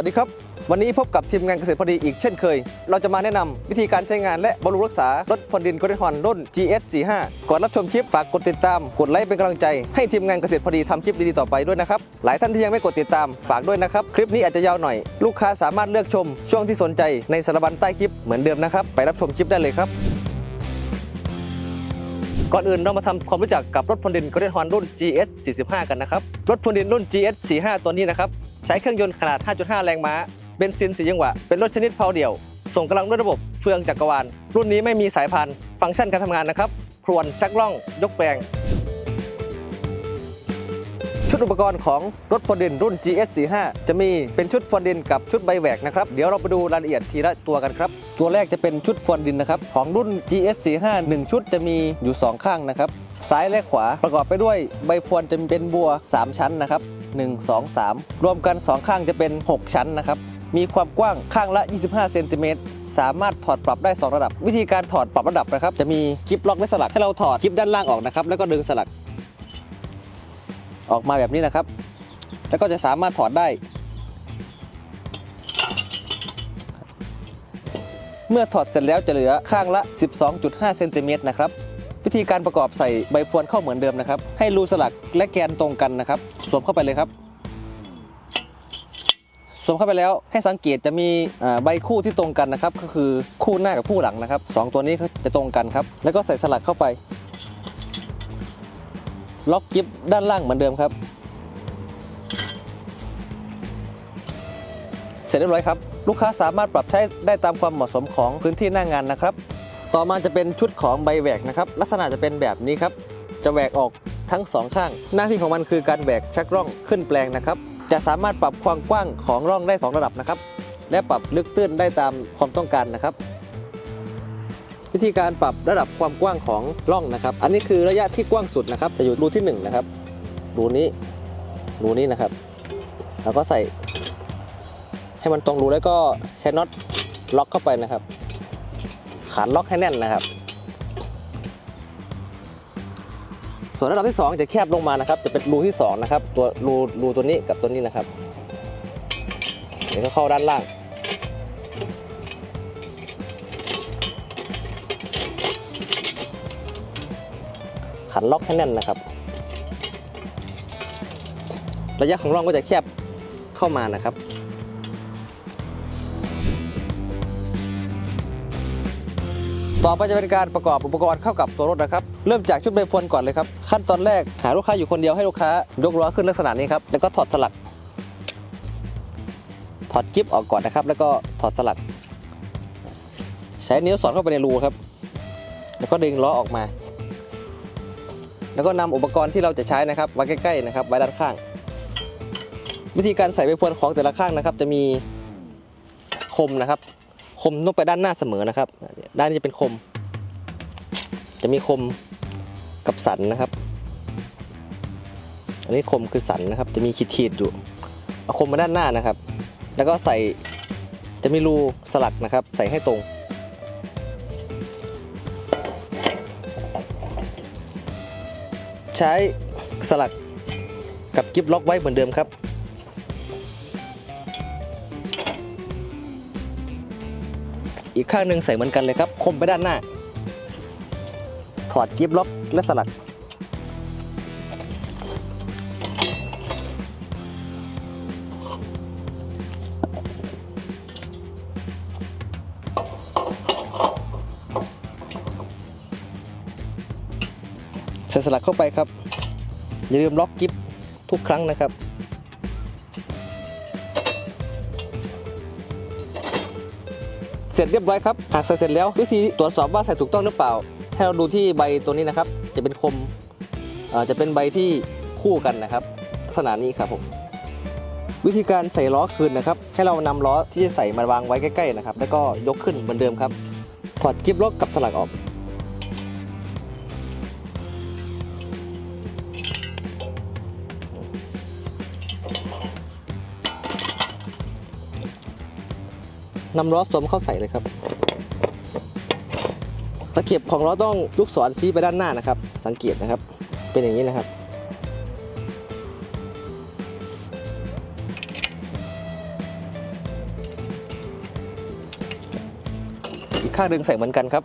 สวัสดีครับ วันนี้พบกับทีมงานเกษตรพอดีอีกเช่นเคย เราจะมาแนะนำวิธีการใช้งานและบำรุงรักษารถพรวนดินกระหอนรุ่น GS45 ก่อนรับชมคลิปฝากกดติดตาม กดไลค์เป็นกำลังใจ ให้ทีมงานเกษตรพอดีทำคลิปดีๆต่อไปด้วยนะครับ หลายท่านที่ยังไม่กดติดตามฝากด้วยนะครับ คลิปนี้อาจจะยาวหน่อย ลูกค้าสามารถเลือกชมช่วงที่สนใจในสารบัญใต้คลิปเหมือนเดิมนะครับ ไปรับชมคลิปได้เลยครับ ก่อนอื่นเรามาทำความรู้จักกับรถพลดินกระเดนฮอนรุ่น GS 45 กันนะครับ รถพลดินรุ่น GS 45 ตัวนี้นะครับ ใช้เครื่องยนต์ขนาด 5.5 แรงม้า เบนซินสีจังหวะ เป็นรถชนิดเพาเดี่ยว ส่งกำลังด้วยระบบเฟืองจักรวาล รุ่นนี้ไม่มีสายพาน ฟังก์ชันการทำงานนะครับ พรวนชักล่อง ยกแปลง ชุดอุปกรณ์ของรถพรวนดินรุ่น GS45 จะมีเป็นชุดพรวนดินกับชุดใบแหวกนะครับ เดี๋ยวเราไปดูรายละเอียดทีละตัวกันครับ ตัวแรกจะเป็นชุดพรวนดินนะครับ ของรุ่น GS45 1 ชุดจะมีอยู่ 2 ข้างนะครับ ซ้ายและขวาประกอบไปด้วยใบพรวนจะเป็นบัว 3 ชั้นนะครับ1 2 3 รวมกัน 2 ข้างจะเป็น 6 ชั้นนะครับมีความกว้างข้างละ 25 เซนติเมตร สามารถถอดปรับได้ 2 ระดับ วิธีการถอดปรับระดับนะครับ จะมีกิฟล็อกและสลักให้เราถอดกิฟด้านล่างออกนะครับ แล้วก็ดึงสลัก ออกมาแบบนี้นะครับ แล้วก็จะสามารถถอดได้ เมื่อถอดเสร็จแล้วจะเหลือข้างละ 12.5เซนติเมตรนะครับวิธีการประกอบใส่ใบพรวนเข้าเหมือนเดิมนะครับ ให้รูสลักและแกนตรงกันนะครับ สวมเข้าไปเลยครับ สวมเข้าไปแล้วให้สังเกตจะมีใบคู่ที่ตรงกันนะครับ ก็คือคู่หน้ากับคู่หลังนะครับสองตัวนี้จะตรงกันครับ แล้วก็ใส่สลักเข้าไป ล็อกกิฟด้านล่างเหมือนเดิมครับ เสร็จเรียบร้อยครับ ลูกค้าสามารถปรับใช้ได้ตามความเหมาะสมของพื้นที่หน้างานนะครับ ต่อมาจะเป็นชุดของใบแหวกนะครับ ลักษณะจะเป็นแบบนี้ครับ จะแหวกออกทั้งสองข้าง หน้าที่ของมันคือการแหวกชักร่องขึ้นแปลงนะครับ จะสามารถปรับความกว้างของร่องได้ 2 ระดับนะครับ และปรับลึกตื้นได้ตามความต้องการนะครับ วิธีการปรับระดับความกว้างของร่องนะครับ อันนี้คือระยะที่กว้างสุดนะครับจะอยู่รูที่1นะครับรูนี้รูนี้นะครับ แล้วก็ใส่ ให้มันตรงรูแล้วก็ใช้น็อตล็อกเข้าไปนะครับขันล็อกให้แน่นนะครับ ส่วนระดับที่ 2 จะแคบลงมานะครับ จะเป็นรูที่2นะครับตัวรูรูตัวนี้กับตัวนี้นะครับเดี๋ยวก็เข้าด้านล่าง ขันล็อกให้แน่นนะครับ ระยะของร่องก็จะแคบเข้ามานะครับต่อไปจะเป็นการประกอบอุปกรณ์เข้ากับตัวรถนะครับ เริ่มจากชุดใบพรวนก่อนเลยครับ ขั้นตอนแรกหาลูกค้าอยู่คนเดียวให้ลูกค้ายกล้อขึ้นลักษณะนี้ครับ แล้วก็ถอดสลัก ถอดกิ๊บออกก่อนนะครับ แล้วก็ถอดสลัก ใช้นิ้วสอดเข้าไปในรูครับ แล้วก็ดึงล้อออกมา แล้วก็นำอุปกรณ์ที่เราจะใช้นะครับไว้ใกล้ๆนะครับไว้ด้านข้าง วิธีการใส่ใบพวนของแต่ละข้างนะครับ จะมีคมนะครับ คมต้องไปด้านหน้าเสมอนะครับ ด้านนี้จะเป็นคม จะมีคมกับสันนะครับ อันนี้คมคือสันนะครับ จะมีขีดๆอยู่เอาคมมาด้านหน้านะครับ แล้วก็ใส่จะมีรูสลักนะครับ ใส่ให้ตรง ใช้สลักกับกิฟล็อกไว้เหมือนเดิมครับ อีกข้างหนึ่งใส่เหมือนกันเลยครับ คมไปด้านหน้า ถอดกิฟล็อกและสลัก ลักเข้าไปครับ อย่าลืมล็อกกิฟทุกครั้งนะครับ เสร็จเรียบร้อยครับ หากใส่เสร็จแล้ววิธีตรวจสอบว่าใส่ถูกต้องหรือเปล่า ให้เราดูที่ใบตัวนี้นะครับ จะเป็นคมจะเป็นใบที่คู่กันนะครับ ลักษณะนี้ครับผมวิธีการใส่ล้อคืนนะครับ ให้เรานำล้อที่จะใส่มาวางไว้ใกล้ๆนะครับ แล้วก็ยกขึ้นเหมือนเดิมครับ ถอดกิฟล็อกกับสลักออก นำล้อสวมเข้าใส่เลยครับ ตะเข็บของล้อต้องลูกศรชี้ไปด้านหน้านะครับ สังเกตนะครับ เป็นอย่างนี้นะครับ อีกข้างดึงใส่เหมือนกันครับ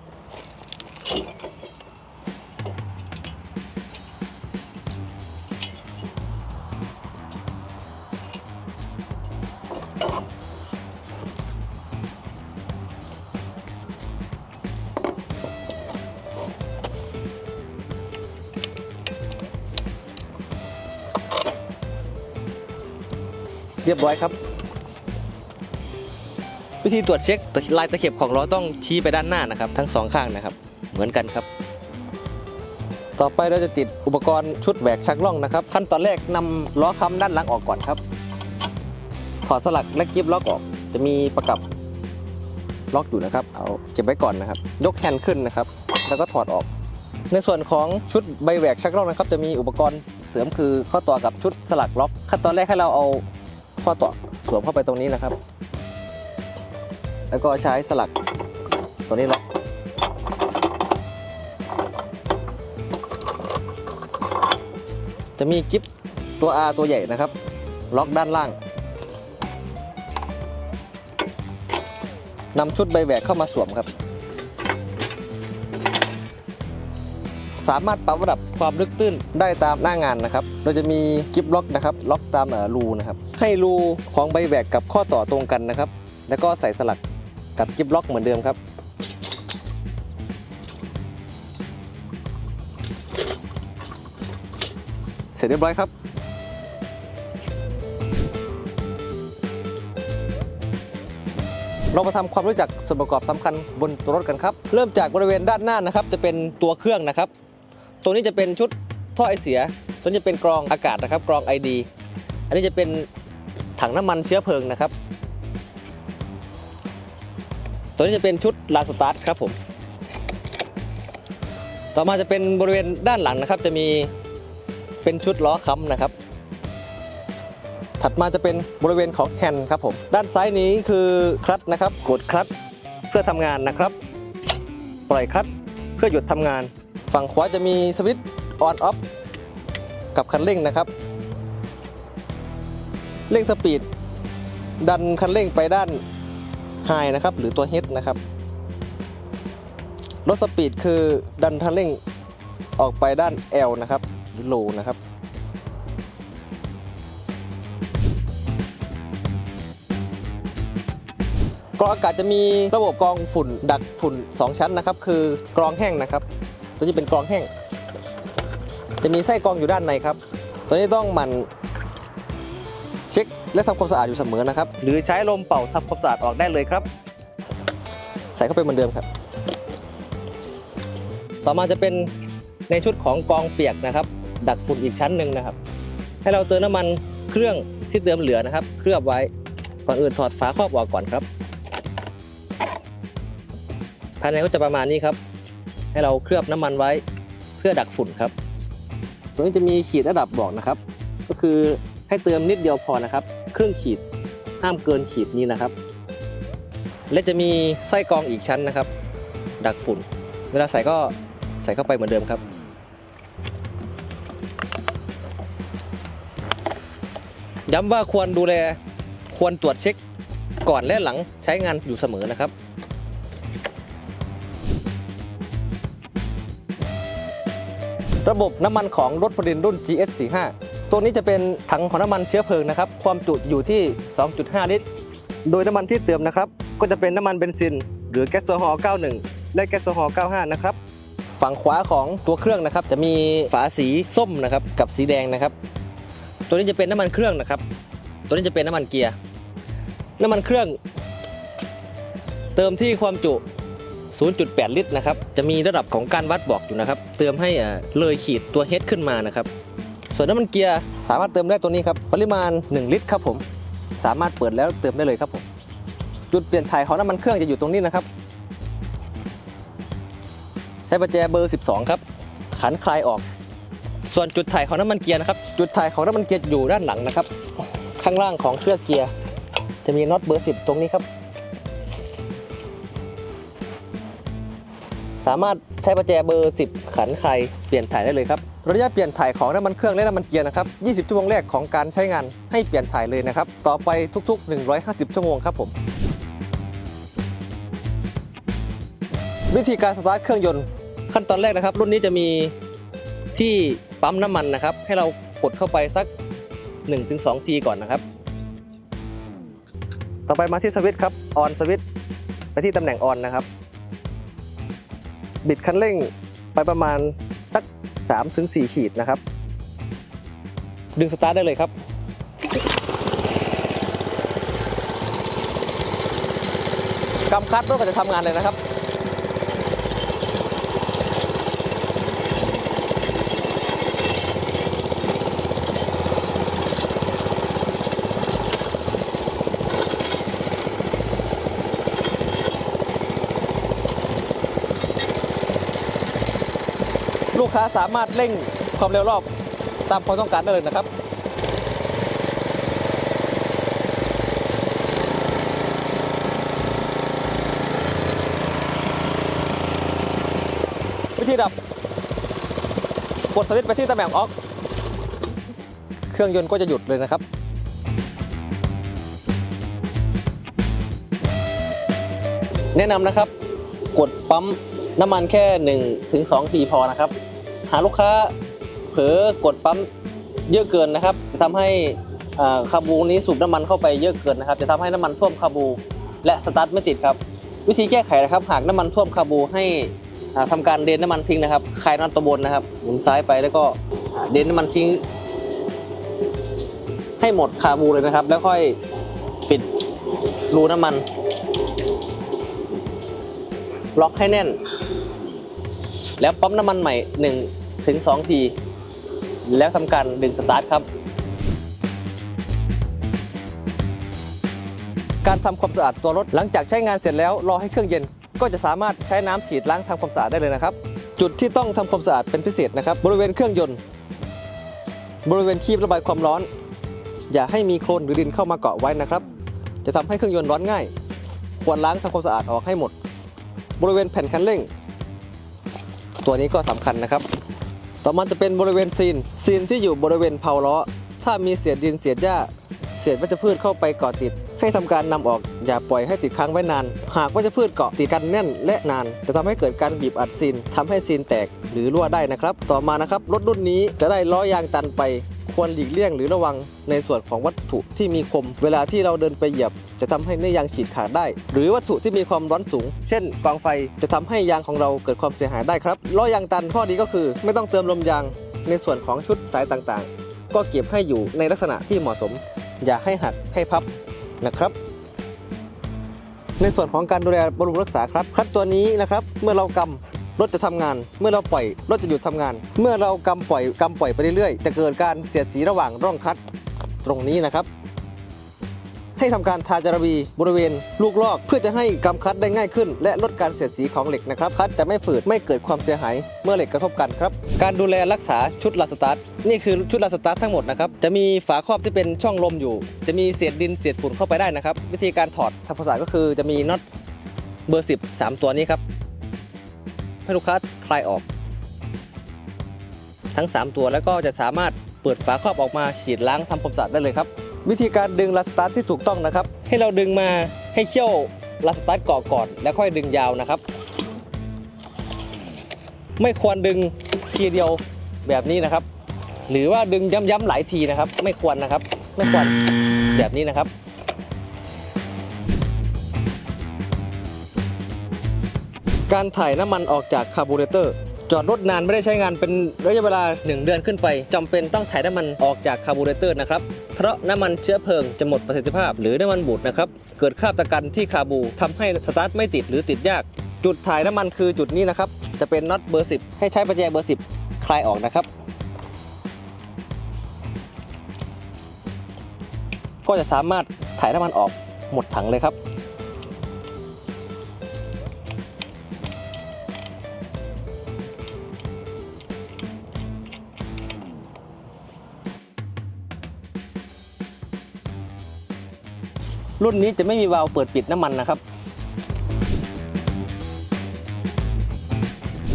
เรียบร้อยครับ วิธีตรวจเช็คลายตะเข็บของล้อต้องชี้ไปด้านหน้านะครับ ทั้งสองข้างนะครับ เหมือนกันครับ ต่อไปเราจะติดอุปกรณ์ชุดแหวกชักล่องนะครับ ขั้นตอนแรกนำล้อค้ำด้านหลังออกก่อนครับ ถอดสลักและกิฟล็อกออก จะมีประกับล็อกอยู่นะครับ เอาเก็บไว้ก่อนนะครับ ยกแฮนด์ขึ้นนะครับ แล้วก็ถอดออก ในส่วนของชุดใบแหวกชักล่องนะครับ จะมีอุปกรณ์เสริมคือข้อต่อกับชุดสลักล็อก ขั้นตอนแรกให้เราเอา ข้อต่อสวมเข้าไปตรงนี้นะครับ แล้วก็ใช้สลักตัวนี้ล็อกจะมีกิฟตัว R ตัวใหญ่นะครับ ล็อกด้านล่างนำชุดใบแหวกเข้ามาสวมครับ สามารถปรับระดับความลึกตื้นได้ตามหน้างานนะครับเราจะมีกิฟล็อกนะครับ ล็อกตามเอ่อรูนะครับให้รูของใบแหวกกับข้อต่อตรงกันนะครับ แล้วก็ใส่สลักกับกิฟล็อกเหมือนเดิมครับเสร็จเรียบร้อยครับ เรามาทำความรู้จักส่วนประกอบสำคัญบนตัวรถกันครับ เริ่มจากบริเวณด้านหน้านะครับ จะเป็นตัวเครื่องนะครับ ตัวนี้จะเป็นชุดท่อไอเสีย ตัวนี้จะเป็นกรองอากาศนะครับ กรอง ID อันนี้จะเป็น ถังน้ำมันเชื้อเพลิงนะครับ ตัวนี้จะเป็นชุดลาสตาร์ทครับผมต่อมาจะเป็นบริเวณด้านหลังนะครับ จะมีเป็นชุดล้อค้ำนะครับ ถัดมาจะเป็นบริเวณของแฮนด์ครับผม ด้านซ้ายนี้คือคลัตช์นะครับ กดคลัตช์เพื่อทำงานนะครับ ปล่อยคลัตช์เพื่อหยุดทำงาน ฝั่งขวาจะมีสวิตช์ออนออฟกับคันเร่งนะครับ เร่งสปีด ดันคันเร่งไปด้านไฮนะครับ หรือตัว H นะครับลดสปีดคือดันคันเร่งออกไปด้าน L นะครับ หรือ low นะครับกรองอากาศจะมีระบบกรองฝุ่นดักฝุ่น 2 ชั้นนะครับ คือกรองแห้งนะครับ ตัวนี้เป็นกรองแห้ง จะมีไส้กรองอยู่ด้านในครับ ตัวนี้ต้องหมั่น เช็คและทำความสะอาดอยู่เสมอนะครับ หรือใช้ลมเป่าทำความสะอาดออกได้เลยครับ ใส่เข้าไปเหมือนเดิมครับ ต่อมาจะเป็นในชุดของกรองเปียกนะครับ ดักฝุ่นอีกชั้นหนึ่งนะครับ ให้เราเติมน้ำมันเครื่องที่เติมเหลือนะครับ เคลือบไว้ก่อนอื่นถอดฝาครอบออกก่อนครับภายในก็จะประมาณนี้ครับ ให้เราเคลือบน้ำมันไว้เพื่อดักฝุ่นครับ ตรงนี้จะมีขีดระดับบอกนะครับ ก็คือ ให้เติมนิดเดียวพอนะครับ ครึ่งขีดห้ามเกินขีดนี้นะครับ และจะมีไส้กรองอีกชั้นนะครับ ดักฝุ่น เวลาใส่ก็ใส่เข้าไปเหมือนเดิมครับ ย้ำว่าควรดูแลควรตรวจเช็คก่อนและหลังใช้งานอยู่เสมอนะครับระบบน้ำมันของรถพลินรุ่น GS45 ตัวนี้จะเป็นถังของน้ำมันเชื้อเพลิงนะครับ ความจุอยู่ที่ 2.5 ลิตร โดยน้ำมันที่เติมนะครับ ก็จะเป็นน้ำมันเบนซิน หรือแก๊สโซฮอล์91 และแก๊สโซฮอล์95 นะครับ ฝั่งขวาของตัวเครื่องนะครับ จะมีฝาสีส้มนะครับกับสีแดงนะครับ ตัวนี้จะเป็นน้ำมันเครื่องนะครับ ตัวนี้จะเป็นน้ำมันเกียร์ น้ำมันเครื่อง เติมที่ความจุ 0.8 ลิตรนะครับ จะมีระดับของการวัดบอกอยู่นะครับ เติมให้เลยขีดตัวเฮดขึ้นมานะครับ ส่วนน้ำมันเกียร์สามารถเติมได้ตัวนี้ครับปริมาณ 1 ลิตรครับผมสามารถเปิดแล้วเติมได้เลยครับผมจุดเปลี่ยนถ่ายของน้ำมันเครื่องจะอยู่ตรงนี้นะครับ ใช้ประแจเบอร์ 12 ครับ ขันคลายออก ส่วนจุดถ่ายของน้ำมันเกียร์นะครับ จุดถ่ายของน้ำมันเกียร์อยู่ด้านหลังนะครับ ข้างล่างของเชือกเกียร์ จะมีน็อตเบอร์ 10 ตรงนี้ครับ สามารถใช้ประแจเบอร์ 10 ขันไขเปลี่ยนถ่ายได้เลยครับ ระยะเปลี่ยนถ่ายของน้ำมันเครื่องและน้ำมันเกียร์นะครับ 20 ชั่วโมงแรกของการใช้งานให้เปลี่ยนถ่ายเลยนะครับ ต่อไปทุก ๆ 150 ชั่วโมงครับผมวิธีการสตาร์ทเครื่องยนต์ขั้นตอนแรกนะครับ รุ่นนี้จะมีที่ปั๊มน้ำมันนะครับ ให้เรากดเข้าไปสัก 1-2 ทีก่อนนะครับ ต่อไปมาที่สวิตช์ครับออนสวิตช์ไปที่ตำแหน่งออนนะครับ บิดคันเร่งไปประมาณสัก 3-4 ขีดนะครับ ดึงสตาร์ทได้เลยครับ กำคัดรถก็จะทำงานเลยนะครับ ลูกค้าสามารถเร่งความเร็วรอบตามความต้องการได้เลยนะครับ วิธีดับ กดสวิตช์ไปที่ตำแหน่งออก เครื่องยนต์ก็จะหยุดเลยนะครับแนะนำนะครับ กดปั๊มน้ำมันแค่1ถึง2ทีพอนะครับ หากลูกค้าเผลอกดปั๊มเยอะเกินนะครับ จะทำให้อ่าคาบูนี้สูบน้ำมันเข้าไปเยอะเกินนะครับ จะทำให้น้ำมันท่วมคาบู และสตาร์ทไม่ติดครับ วิธีแก้ไขนะครับ หากน้ำมันท่วมคาบูให้อ่าทำการเดนน้ำมันทิ้งนะครับคลายน็อตตัวบนนะครับหมุนซ้ายไปแล้วก็เดนน้ำมันทิ้ง ให้หมดคาบูเลยนะครับ แล้วค่อยปิดรูน้ำมัน ล็อกให้แน่น แล้วปั๊มน้ำมันใหม่1 ถึง2ทีแล้วทำการดึงสตาร์ทครับ การทำความสะอาดตัวรถหลังจากใช้งานเสร็จแล้วรอให้เครื่องเย็น ก็จะสามารถใช้น้ำฉีดล้างทำความสะอาดได้เลยนะครับ จุดที่ต้องทำความสะอาดเป็นพิเศษนะครับ บริเวณเครื่องยนต์ บริเวณคีบระบายความร้อน อย่าให้มีโคลนหรือดินเข้ามาเกาะไว้นะครับ จะทำให้เครื่องยนต์ร้อนง่าย ควรล้างทำความสะอาดออกให้หมด บริเวณแผ่นคันเร่ง ตัวนี้ก็สำคัญนะครับ ต่อมาจะเป็นบริเวณซีนซีนที่อยู่บริเวณเพาล้อ ถ้ามีเศษดินเศษหญ้า เศษวัชพืชเข้าไปเกาะติด ให้ทำการนำออกอย่าปล่อยให้ติดค้างไว้นาน หากวัชพืชเกาะติดกันแน่นและนาน จะทำให้เกิดการบีบอัดซีนทำให้ซีนแตกหรือรั่วได้นะครับ ต่อมานะครับรถรุ่นนี้จะได้ล้อยางตันไป ควรหลีกเลี่ยงหรือระวังในส่วนของวัตถุที่มีคม เวลาที่เราเดินไปเหยียบ จะทำให้เนื้อยางฉีดขาดได้ หรือวัตถุที่มีความร้อนสูง เช่นกองไฟจะทำให้ยางของเราเกิดความเสียหายได้ครับล้อยางตันข้อดีก็คือ ไม่ต้องเติมลมยางในส่วนของชุดสายต่างๆ ก็เก็บให้อยู่ในลักษณะที่เหมาะสม อย่าให้หักให้พับนะครับ ในส่วนของการดูแลบำรุงรักษาครับคลัตตัวนี้นะครับ เมื่อเรากำ รถจะทำงาน เมื่อเราปล่อยรถจะหยุดทำงาน เมื่อเรากำปล่อยกำปล่อยไปเรื่อยๆ จะเกิดการเสียดสีระหว่างร่องคลัตช์ตรงนี้นะครับ ให้ทำการทาจารบีบริเวณลูกลอกเพื่อจะให้กำคัดได้ง่ายขึ้น และลดการเสียดสีของเหล็กนะครับ คัดจะไม่ฝืดไม่เกิดความเสียหายเมื่อเหล็กกระทบกันครับ การดูแลรักษาชุดลาสตาร์ทนี่คือชุดลาสตาร์ททั้งหมดนะครับ จะมีฝาครอบที่เป็นช่องลมอยู่ จะมีเศษดินเศษฝุ่นเข้าไปได้นะครับ วิธีการถอดทำความสะอาดก็คือจะมีน็อตเบอร์ 10 3 ตัวนี้ครับ ให้ลูกค้าคลายออก ทั้ง 3 ตัวแล้วก็จะสามารถเปิดฝาครอบออกมาฉีดล้างทำความสะอาดได้เลยครับ วิธีการดึงลาสตาร์ทที่ถูกต้องนะครับ ให้เราดึงมาให้เขี้ยวลาสตาร์ทเกาะก่อนแล้วค่อยดึงยาวนะครับ ไม่ควรดึงทีเดียวแบบนี้นะครับ หรือว่าดึงย้ำๆหลายทีนะครับ ไม่ควรนะครับ ไม่ควรแบบนี้นะครับ การถ่ายน้ำมันออกจากคาร์บูเรเตอร์ จอดรถนานไม่ได้ใช้งานเป็นระยะเวลา 1 เดือนขึ้นไปจำเป็นต้องถ่ายน้ำมันออกจากคาร์บูเรเตอร์นะครับ เพราะน้ำมันเชื้อเพลิงจะหมดประสิทธิภาพ หรือน้ำมันบูดนะครับ เกิดคราบตะกันที่คาร์บูทำให้สตาร์ทไม่ติดหรือติดยาก จุดถ่ายน้ำมันคือจุดนี้นะครับ จะเป็นน็อตเบอร์ 10 ให้ใช้ประแจเบอร์ 10 คลายออกนะครับ ก็จะสามารถถ่ายน้ำมันออกหมดถังเลยครับ รุ่นนี้จะไม่มีวาล์วเปิดปิดน้ำมันนะครับ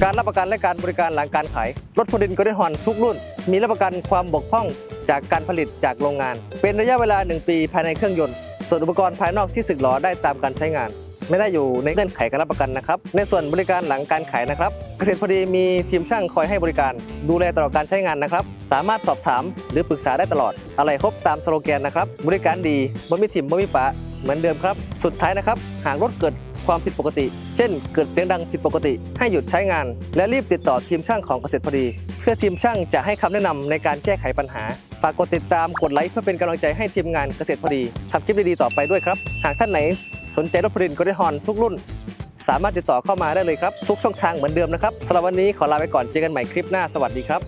การรับประกันและการบริการหลังการขาย รถพดินกระฮอนทุกรุ่น มีรับประกันความบกพร่องจากการผลิตจากโรงงาน เป็นระยะเวลา 1 ปีภายในเครื่องยนต์ ส่วนอุปกรณ์ภายนอกที่สึกหรอได้ตามการใช้งาน ไม่ได้อยู่ในเงื่อนไขการรับประกันนะครับ ในส่วนบริการหลังการขายนะครับเกษตรพอดีมีทีมช่างคอยให้บริการ ดูแลตลอดการใช้งานนะครับ สามารถสอบถามหรือปรึกษาได้ตลอด อะไรครบตามสโลแกนนะครับ บริการดีบ่มีถิ่มบ่มีปะเหมือนเดิมครับ สุดท้ายนะครับ หากรถเกิดความผิดปกติ เช่น เกิดเสียงดังผิดปกติ ให้หยุดใช้งาน และรีบติดต่อทีมช่างของเกษตรพอดี เพื่อทีมช่างจะให้คำแนะนำในการแก้ไขปัญหา ฝากกดติดตาม กดไลค์เพื่อเป็นกำลังใจให้ทีมงานเกษตรพอดีทำคลิปดีๆต่อไปด้วยครับ หากท่านไหน สนใจรถผลิตกริฮอนทุกรุ่น สามารถติดต่อเข้ามาได้เลยครับ ทุกช่องทางเหมือนเดิมนะครับสำหรับวันนี้ขอลาไปก่อนเจอกันใหม่คลิปหน้าสวัสดีครับ